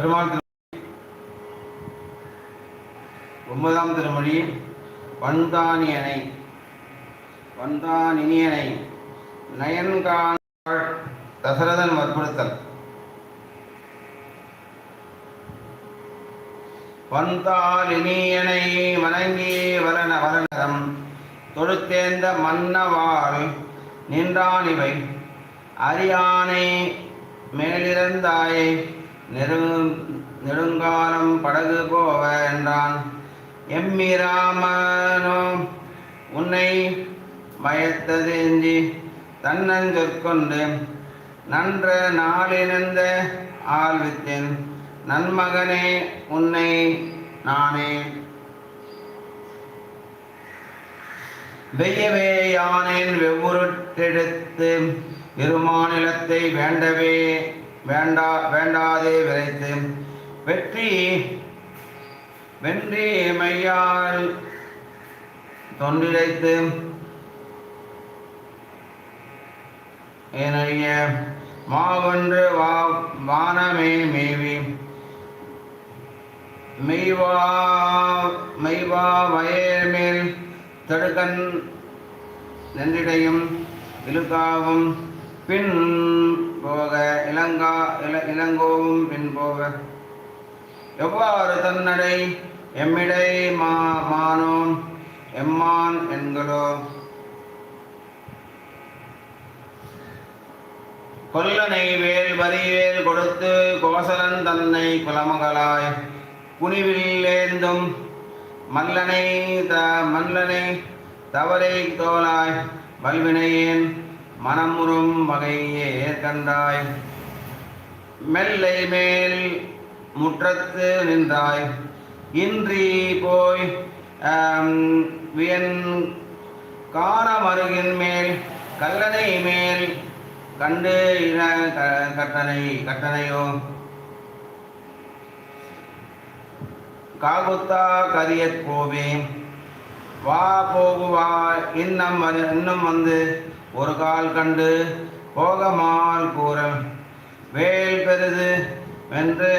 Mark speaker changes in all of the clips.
Speaker 1: பெருமாள் ஒன்பதாம் திருமொழி வந்தானியனை வந்தானினியனை நயன்கான தசரதன் வற்புறுத்தல். வந்தாலினியனை வணங்கி வரண வரணரம் தொழுத்தேந்த மன்னவாள் நின்றானிவை அரியானை மேலிருந்தாயை நெரு நெடுங்காலம் படகு போவ என்றான். எம்மிராமனோ உன்னை பயத்ததேந்தி தன்னஞ்சொற்கொண்டு நன்ற நாளினந்த ஆழ்வித்தேன் நன்மகனே உன்னை நானே. வெய்யவே யானேன் வெவ்வுருட்டெடுத்து இருமாநிலத்தை வேண்டவே வேண்டா வேண்டாதே விரைத்து வெற்றி வென்றி மையால் தொன்றிழைத்து. ஏனைய மாவென்று வா வானமே மேவி. மெய்வா மெய்வா வயல் மேல் தடுக்கன் நென்றிடையும் இழுக்காவும் பின் போக இளங்கா இள இளங்கோவும் பின்போவ. எவ்வாறு தன்னடை எம்மிடை மா மானோம் எம்மான் என்கிறோ கொல்லனை வேல் வரிவேல் கொடுத்து கோசலன் தன்னை குலமகளாய். குனிவில்லேந்தும் மல்லனை த மல்லனை தவறை தோலாய். வல்வினையேன் மனமுறும் வகையே கண்டாய். மெல்லை மேல் முற்றத்து நின்றாய். இன்றி போய் வியன் காரமருகின் மேல் கல்லணை மேல் கண்டு இன க- கட்டணை கட்டணையோ காகுத்தா கரியற் போவே. வா போகுவா இன்னும் இன்னும் வந்து ஒரு கால் கண்டு போகமால் கூறல். வேல் பெரிது வென்று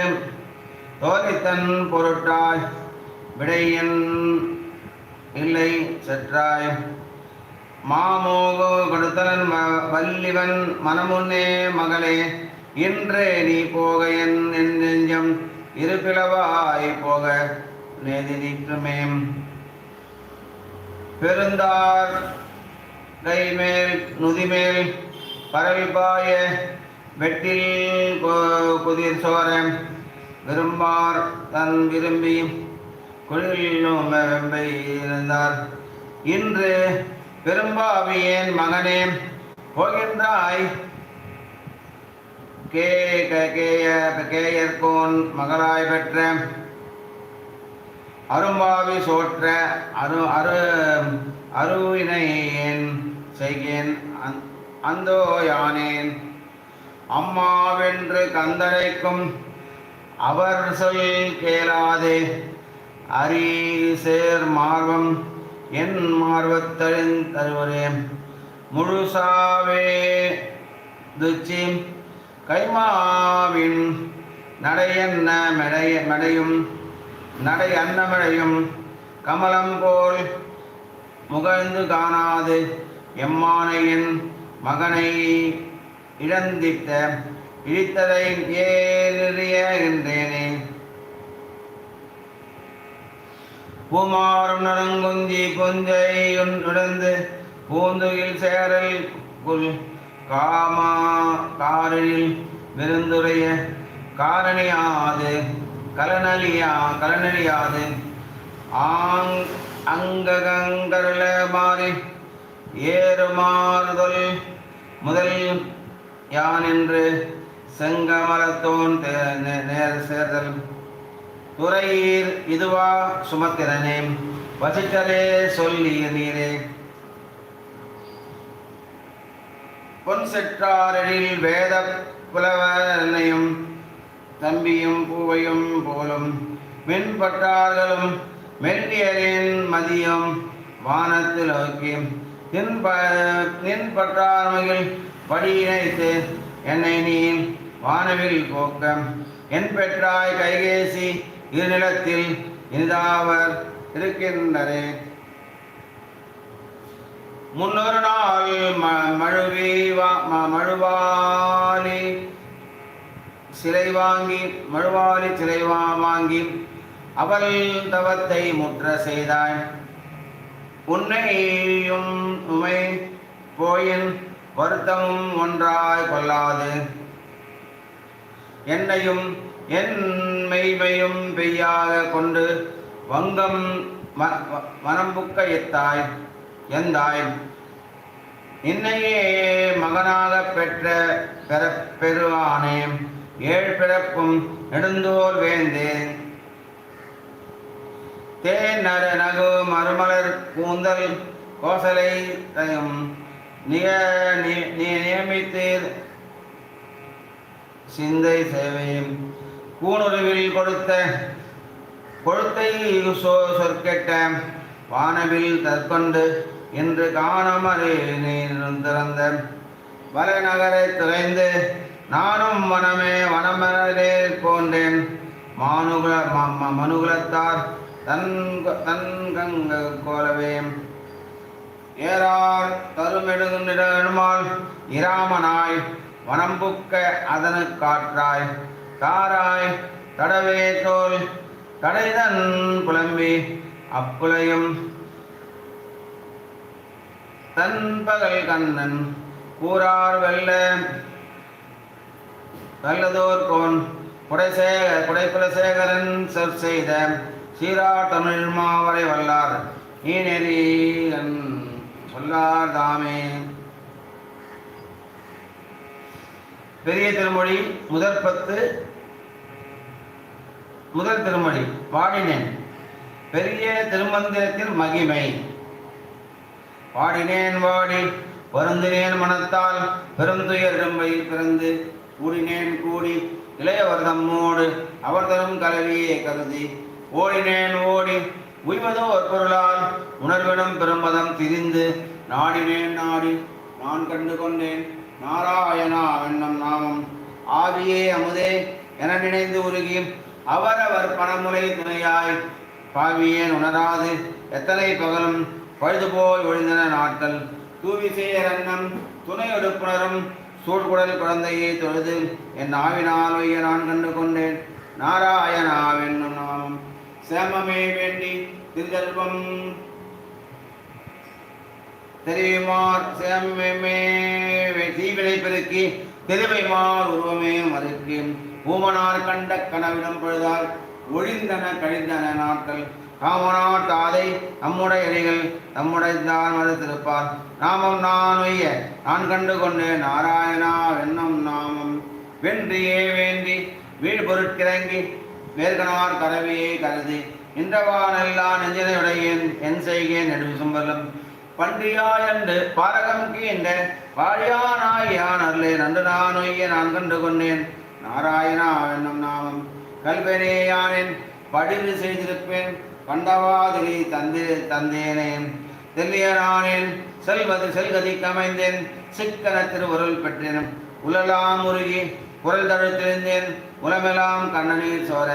Speaker 1: தோரித்தன் பொருட்டாய் விடையன் இல்லை செற்றாய். மாமோகோ கொடுத்தலன் ம- வல்லிவன் மனமுன்னே மகளே இன்றே நீ போக என் என் நெஞ்சம் இருபிளவாய் போக நேதி நீற்றுமேம் பெருந்தார் கைமேல் நுதிமேல் பரவிப்பாய வெட்டில் கொ- குதிர் சோர விரும்பார் தன் விரும்பி குழிலும் வெம்பை இருந்தார். இன்று பெரும்பாவியேன் மகனே போகின்றாய். கே க- கேய கேயர்கோன் மகளாய் பெற்ற அரும்பாவி சோற்ற அரு அரு அருவினை செய்கேன் அந்- அந்தோ யானேன் அம்மாவென்று கந்தனைக்கும் அவர் சொல் கேளாதே. அரி சேர் மார்வம் என் மார்வத்தழின் தருவரே. முழுசாவே துச்சி கைமாவின் நடையன்ன மெடைய மெடையும் நடை அன்னமழையும் கமலம் போல் முகழ்ந்து காணாது. எம்மானையின் மகனை இழந்திட்ட இழித்ததை ஏறிய என்றேனே. பூமாறும் நரங்குஞ்சி புஞ்சை உடந்து பூந்துகில் சேரல் குல் காமா காரில் விருந்துரைய காரணியாது கலனலியா கலனலியாது ஆங் அங்ககங்கரல மாறி ஏறுமாறுதல் முதல் யான் என்று செங்கமலத்தோன் நேர் சேர்தல் துறையீர் இதுவா சுமத்திரனே வசித்தலே சொல்லி நீரே. பொன் செற்றாரில் வேத புலவனையும் தம்பியும் பூவையும் போலும் மின்பற்றார்களும் மெல்லியரின் மதியம் வானத்தில் நோக்கி நின்பற்றார்மையில் படியினைத்து என்னை நீ வானவில் போக்கம். என் பெற்றாய் கைகேசி இருநிலத்தில் இனிதாவர் இருக்கின்றனே முன்னொரு நாள் ம- மழுவி வா- ம- மழுவாலி சிலை வாங்கி மழுவாலி சிலை வா- வாங்கி அவள் தவத்தை முற்ற செய்தாய் உன்னையும் உமை போயின் வருத்தமும் ஒன்றாய் கொள்ளாது. என்னையும் என் மெய்மையும் பெய்யாக கொண்டு வங்கம் வ- மனம்புக்க எத்தாய் எந்தாய்? இன்னையே மகனாக பெற்ற பெற பெறுவானே. ஏழ் பிறப்பும் நெடுந்தோர் வேந்தேன் தேன் நர நகு மறுமலர் கூந்தல் கோசலை தயம் நியமித்தீர் சிந்தை சேவையும் கூணுருவில் கொடுத்த கொழுத்தை சொற்கெட்ட வானவில் தற்கொண்டு இன்று காணம் திறந்த. வலைநகரை துறைந்து நானும் வனமே வனமரே போன்றேன் மானுகுல ம- ம- மனுகுலத்தார் தன் தன் கங்க கோலவே ஏறார் தருமெடுமால் இராமனாய் வனம்புக்க அதனு காற்றாய். தாராய் தடவே தோல் தடைதன் புலம்பி அப்புலையும் தன்பகல் கண்ணன் கூறார் வெல்ல வல்லதோர் கோன் குடைசேக குடைக்குலசேகரன் சொற் செய்த சீரா தமிழ் மாவரை வல்லார் நீ நெறியன் சொல்லார் பெரிய திருமொழி முதற் பத்து முதல் திருமொழி பாடினேன் பெரிய திருமந்திரத்தில் மகிமை. பாடினேன் வாடி வருந்தினேன் மனத்தால் பெருந்துயர் இரும்பையில் பிறந்து கூடினேன் கூடி இளையவர் தம்மோடு அவர் தரும் கலவியை கருதி ஓடினேன் ஓடி உய்வதோ ஒரு பொருளால் உணர்விடம் பெரும்பதம் திரிந்து நாடினேன் நாடி நான் கண்டு கொண்டேன். நாராயணா வெண்ணம் நாமம் ஆவியே அமுதே என நினைந்து உருகி அவரவர் பணமுறை துணையாய். பாவியேன் உணராது? எத்தனை பகலும் பழுது போய் ஒழிந்தன நாட்கள். தூவி சேரன்னம் துணை எடுப்புணரும் சூழ்குடல் குழந்தையை தொழுது என் ஆவினால் ஒய்ய நான் கண்டு கொண்டேன். நாராயணாவென்னும் நாமம் சேமமே வேண்டி திருதல்வம் தெரிவிமார் சேமே தீவினை பெருக்கி தெளிவைமார் உருவமே மறுக்கு ஊமனார் கண்ட கனவிடம் பொழுதால் ஒழிந்தன கழிந்தன நாட்கள். காமனார் தாதை நம்முடைய இலைகள் நம்முடைய தான் மறுத்திருப்பார் நாமம் நான் ஒய்ய நான் கண்டு கொண்டு நாராயணா வெண்ணம் நாமம். வென்றியே வேண்டி வீடு பொருட்கிறங்கி வேர்கனார் கரவியை கருதி இன்றவானெல்லாம் நெஞ்சினையுடையேன் என் செய்கேன் நெடு பண்டியா என்று பாரகம் கீண்ட வாழியானாயான் யான் அருளே நன்று நான் ஒய்ய நான் கண்டு கொண்டேன். நாராயணா என்னும் நாமம் கல்வனேயானேன் படிவு செய்திருப்பேன். பண்டவாதிரி தந்தி தந்தேனேன். தெல்லியனானேன் செல்வது செல்கதி கமைந்தேன் சிக்கன திருவுருள் பெற்றேன் உலலாம் உருகி குரல் தழுத்திருந்தேன் உலமெல்லாம் கண்ணநீர் சோர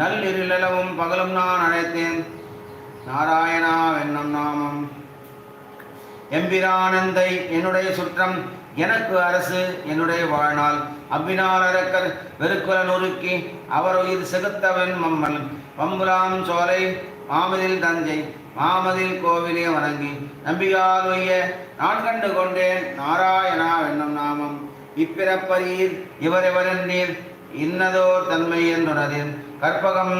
Speaker 1: நல்லிருளவும் பகலும் நான் அழைத்தேன். நாராயணா என்னும் நாமம் எம்பிரானந்தை என்னுடைய சுற்றம் எனக்கு அரசு என்னுடைய வாழ்நாள். அவ்வினாரக்கர் வெறுக்குலன் வெறுக்குல அவர் உயிர் செகுத்தவன் மம்மன். பம்புலாம் சோலை மாமதில் தஞ்சை மாமதில் கோவிலே வணங்கி. நம்பியால் உய்ய நான் கண்டு கொண்டேன் நாராயணா என்னும் நாமம். இப்பிறப்பரீர் இவரெவரன் நீர் இன்னதோர் தன்மை என்றுணரின் கற்பகம்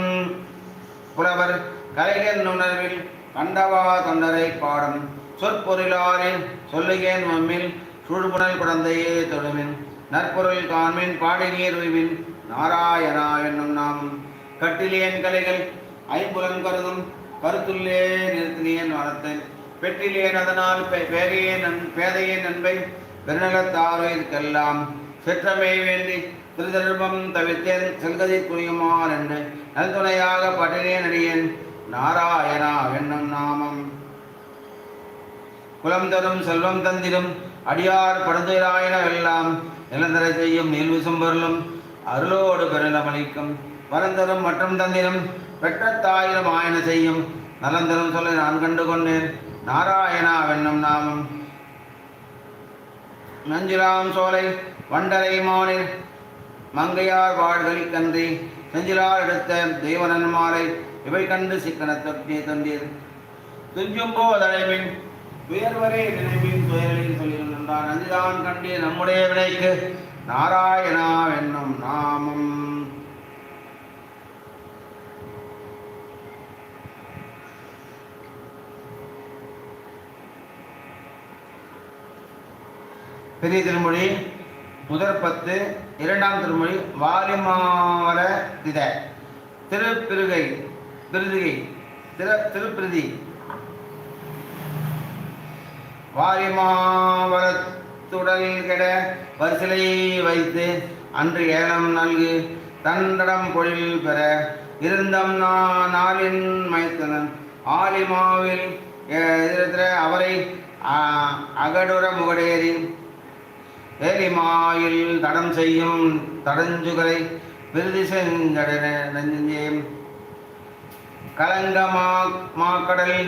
Speaker 1: புலவர் கலைஞன் உணர்வில் கண்டவா தொண்டரை பாடும். சொற்பொருளாரின் சொல்லுகேன் மம்மில் சூடுபுணல் குழந்தையே தொழுமின். நற்பொருள் காண்மின் பாடினீர் உய்வின். நாராயணா என்னும் நாமம் கட்டிலேன் கலைகள் ஐம்புலன் கருதும். கருத்துள்ளே நிறுத்தினேன் வளர்த்தேன் பெற்றிலேன் அதனால் பே- பேரையே நன் பேதையே நண்பை. பெருநலத்தாரோயிருக்கெல்லாம் செற்றமை வேண்டி திருதர்பம் தவிர்த்தேன் செல்கதி புரியுமான் என்று நல்துணையாக பட்டினேன் அடியேன். நாராயணா என்னும் நாமம். குலம் தரும் செல்வம் தந்திடும். அடியார் படுதுராயனவெல்லாம் நிலந்தர செய்யும் நீல்விசும்பொருளும் அருளோடு பெருந்தமளிக்கும் வரந்தரும் மற்றும் தந்திரம் பெற்றத்தாயிரம் ஆயன செய்யும் நலந்தரும் சொல்ல நான் கண்டு கொண்டேன். நாராயணா வெண்ணம் நாமம். நஞ்சிலாம் சோலை வண்டரை மானில் மங்கையார் வாழ்களி கன்றி செஞ்சிலார் எடுத்த தேவனன் மாலை இவை கண்டு சிக்கன தொட்டிய தொண்டீர் துஞ்சும் போதடைமின் துயர்வரே நினைவின் துயரில் சொல்லியிருந்தார் நஞ்சுதான் கண்டே நம்முடைய விடைக்கு நாராயணா என்னும் நாமம். பெரிய திருமொழி முதற் பத்து இரண்டாம் திருமொழி வாலிமாவல தித திருப்பிருகை திருதிகை திரு திருப்பிருதி. வாலிமாவலத்துடல் கெட வரிசலை வைத்து அன்று ஏலம் நல்கு தண்டடம் பொழில் பெற இருந்தம் நா நாளின் மைத்தனன். ஆலிமாவில் எதிரத்திர அவரை அகடுர அகடுற முகடேறி ஏலிமாயில் தடம் செய்யும் தடஞ்சுகளை விருதி செஞ்சடன நெஞ்சே கலங்கமா மாக்கடல்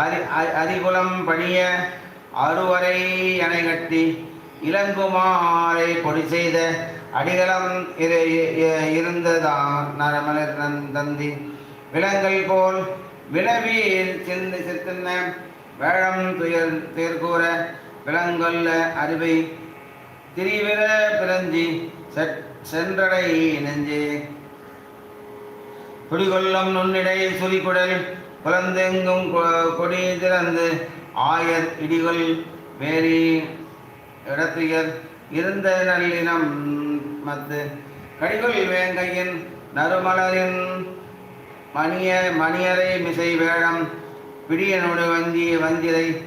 Speaker 1: அரி அரிகுலம் பணிய அறுவரை அணை கட்டி இளங்குமாரை பொடி செய்த அடிகளம் இரு இருந்ததான் நரமலர் நன் தந்தி. விலங்கல் போல் விளவியில் சிந்து சித்தின்ன வேழம் துயர் துயர்கூற விலங்கொல்ல அறிவை திரிவிர பிறஞ்சி செட் சென்றடை நெஞ்சே. குடிகொல்லம் நுண்ணிடை சுரிக்குடல் குழந்தெங்கும் கொ- கொடி திறந்து ஆயர் இடிகள் வேரி இடத்துயர் இருந்த நல்லினம் மத்து. கடிகள் வேங்கையின் நறுமலரின் மணிய மணியரை மிசை வேடம் பிடியனோடு வஞ்சி வந்திரை.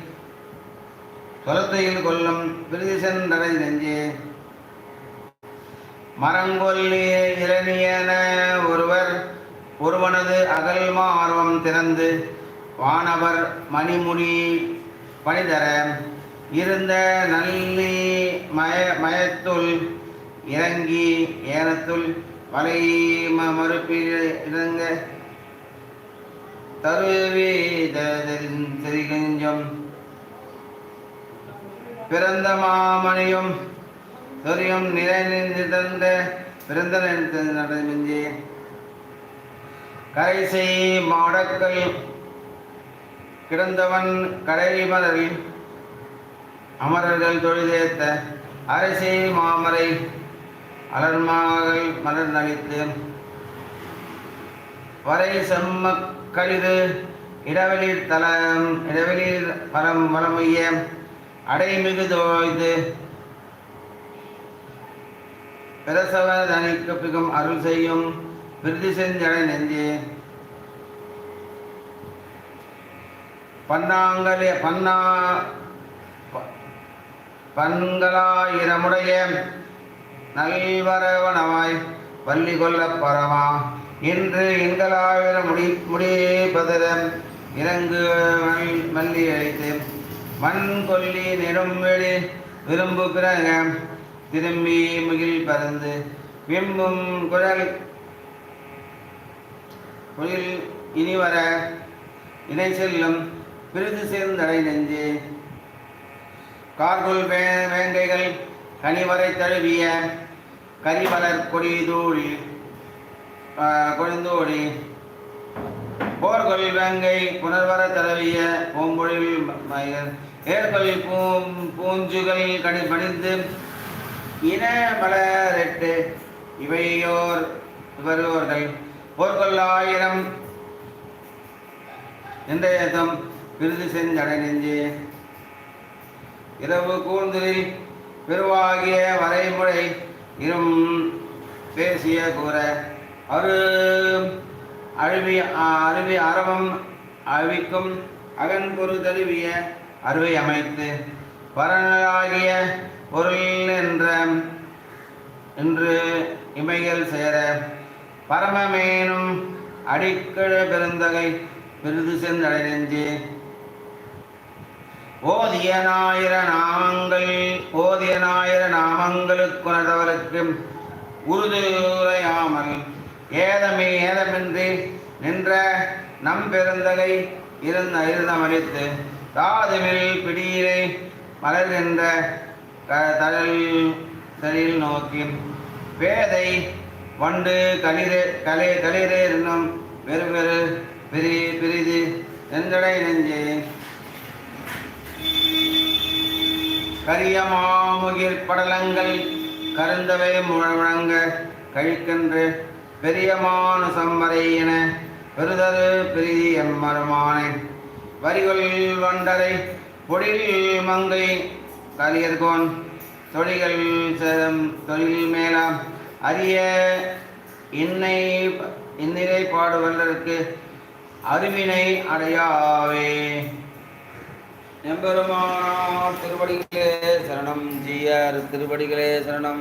Speaker 1: சொலத்தையில் கொல்லும் விருதி சென்றடை நெஞ்சே. மரங்கொல்லிய இரணியன ஒருவர் ஒருவனது அகல் மார்வம் திறந்து. வானவர் மணிமுடி பணிதர இருந்த நல்லி மய மயத்துள் இறங்கி ஏனத்துள் வலை ம- மறுப்பில் இறங்க தருவி பிறந்த மாமணியும் சொரியும் நிலை நிறந்த பிறந்த நடமிஞ்சே கரைசை மடக்கல் கிடந்தவன் கடை மலரில் அமரர்கள் தொழிலேத்த அரசே மாமரை அலர்மாகள் மலர் நலித்து வரை செம்ம கழிது இடவெளிர் தலம் இடவெளிர் பரம் வளமைய அடைமிகு தோய்து பிரசவ தனிக்கு பிகும் அருள் செய்யும் விருதி செஞ்சடை நெஞ்சே பன்னாங்கலே பன்னா ப- பன்களாயிரமுடைய நல்வரவனமாய் வள்ளி கொள்ள பரமா. இன்று எங்களாயிர முடி முடிப்பதர இறங்கு மல்லி அழைத்து மண் கொல்லி நெடும்வெளி விரும்பு பிறக திரும்பி முகில் பறந்து விம்பும் குரல் குயில் இனிவர இணை செல்லும் விருது சேர்ந்தரை நெஞ்சு. கார்குல் வே வேங்கைகள் கனிவரை தழுவிய கரிமலர் கொடிதூழி கொழுந்தோடி போர்கொள் வேங்கை புனர்வர தழுவிய பூம்பொழில் மயில் பூம் பூஞ்சுகள் கனி பணிந்து இன மலரெட்டு. இவையோர் வருவோர்கள் போர்கொள்ளாயிரம் நின்றயத்தம் விருது செஞ்சடை நெஞ்சு. இரவு கூந்தலில் பெருவாகிய வரைமுறை இரும் பேசிய கூற அரு அழுவி அருவி அரவம் அழிக்கும் அகன்பொரு தழுவிய அருவை அமைத்து பரனாகிய பொருள் என்ற என்று இமைகள் சேர பரமமேனும் அடிக்கழ பெருந்தகை விருது சென்றடை நெஞ்சே. ஓதியனாயிர நாமங்கள் ஓதியனாயிர நாமங்களுக்குனதவருக்கு நாமங்களுக்குணர்ந்தவருக்கு உறுதுரையாமல் ஏதமே ஏதமின்றி நின்ற நம்பெருந்தகை இருந்த இருந்தமளித்து தாதுமில் பிடியிலே மலர்கின்ற தழல் தழில் நோக்கி பேதை வண்டு களிரே கலை களிரே என்னும் வெறுவெறு பிரி பிரிது நெஞ்சடை நெஞ்சே கரியமாமுகிர் படலங்கள் கருந்தவை முழங்க கழிக்கின்ற பெரியமான சம்மரை என பெருதரு பிரிதி எம்மருமானே. வரிகொள் வண்டரை பொடியில் மங்கை கலியர்கோன் தொழில்கள் சேதம் தொழில் மேலாம் அரிய இன்னை இந்நிலை பாடுவதற்கு அருவினை அடையாவே. எம்பெருமானார் திருவடிகளே சரணம் ஜீயர் திருவடிகளே சரணம்.